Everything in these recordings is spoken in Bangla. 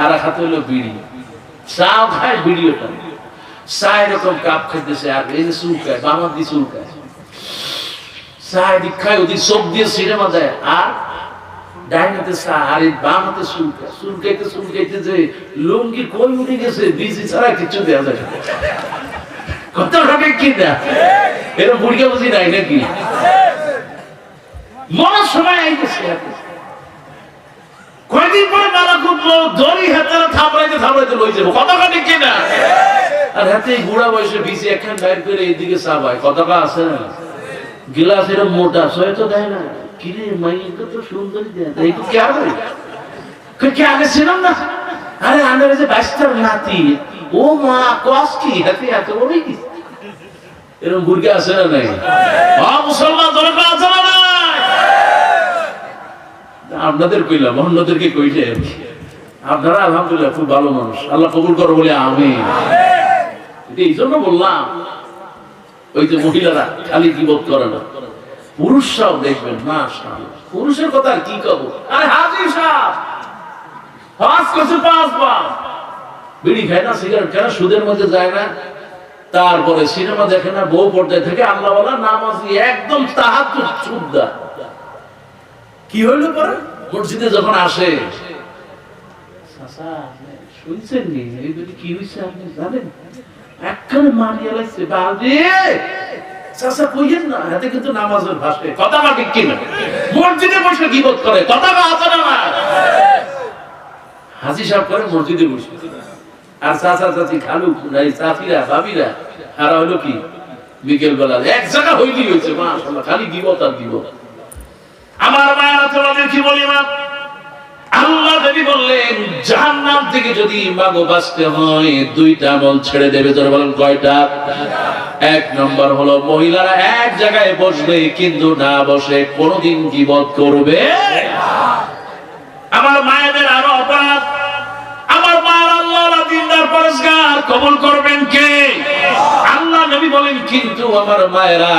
আর হাতে হইল বিড়ি। চাও খায় বিড়িও চা এরকম কাপ খাইতেছে আর এই যে চুলকায় বামার দিয়ে চুলকায়। চা এদিক খায় চোখ দিয়ে সিনেমা দেয় আর ডাইনাতে চা, আর এই বামাতে চুলকায়। চুলকাইতে চুলকাইতে যে লুঙ্গি কই উঠে গেছে, বিজি ছাড়া কিছু দেওয়া যায় কত টাকা কি দেয় এরকম বুড়িয়া বুঝি নাই নাকি? মরার সময় আইতেছে কয়দিন পরে মালা কুটলো দড়ি হাতারা থাপড়াইতে যাব কত কাটে কিনা? আর বয়সে একখান বাইর করে এইদিকে চাবায় কত কা আছে না? গিলাস এরকম মোটা সয়ে তো দেয় না। কিরে তো দেয়। কে কে আগে? ছিলাম না? আরে আনের যে বাইশটার নাতি, ও মা, কস কি? হাতে হাতে বলেই কি? এরকম আছে না নাই? মুসলমান, দরকার আছে না আপনাদের কইলাম, অন্যদেরকে কইলে আপনারা আলহামদুলিল্লাহ খুব ভালো মানুষ। আল্লাহ কবুল করো বলে আমি এই জন্য বললাম ওই যে মহিলারা খালি গিবত করে না। পুরুষরাও দেখবেন না পুরুষের কথা আর কি কব? আরে হাজির সাহেব পাঁচ বিড়ি খায় না সিগারেট খায় না সুদের মধ্যে যায় না। তারপরে সিনেমা দেখে না বউ পর্দায় থেকে আল্লাহ বলা নামাজি একদম চুদ্দা কি হইল পরে? মসজিদে যখন আসে আপনি শুনছেন নি? এই দুটি কি হইছে আপনি জানেন? একখানে মারিয়া লাগছে বাদে চাচা কইয়েন না হাতে কিন্তু নামাজের ভাষে কথা বা ঠিক কিনা? মসজিদে বসে গিবত করে কথা বা আছে না? না হাজি সাহেব করে মসজিদে বসে। আর চাচা চাচি খালু নাই চাচিরা ভাবিরা আর হলো কি? বিকেল বেলা এক জায়গা হইলি হয়েছে মাশাআল্লাহ খালি গিবত আর গিবত। আমার মায়েরা কি বলি মা? আল্লাহ নবী বললেন, জাহান্নাম থেকে যদি মাগো বাঁচতে হয়, দুইটা আমল ছেড়ে দেবে যারা বলেন কয়টা? এক নম্বর হলো মহিলারা এক জায়গায় বসবে, কিন্তু না বসে কোনোদিন গিবত করবে আমার মায়েদের আরও অপরাধ। আমার মায়ের আল্লাহ দিনদার পরিষ্কার কবুল করবেন কে? আল্লাহ নবী বলেন, কিন্তু আমার মায়েরা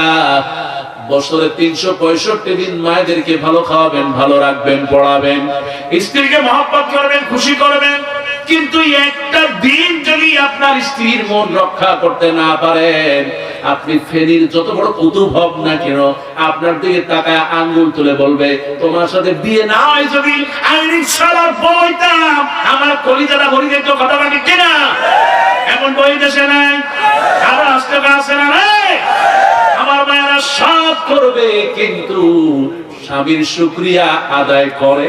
বছরে তিনশো পঁয়ষট্টি দিন মায়েদেরকে ভালো খাওয়াবেন, ভালো রাখবেন, পড়াবেন। স্ত্রীকে মহব্বত করবেন, খুশি করবেন। কিন্তু একটা দিন যদি আপনার স্ত্রীর মন রক্ষা করতে না পারেন, আপনি ফেনীর যত বড় কুতুব হব না কেন, আপনার দিকে টাকা আঙ্গুল তুলে বলবে, তোমার সাথে বিয়ে না হয় যদি আমি রিক্সাওয়ালার বইতাম আমার কলিজাটা ভরি যেত কথা বাকি কিনা? এমন বই দেশে নাই আবার আসতে আছে না রে আমার মায়েরা সব করবে কিন্তু স্বামীর শুক্রিয়া আদায় করে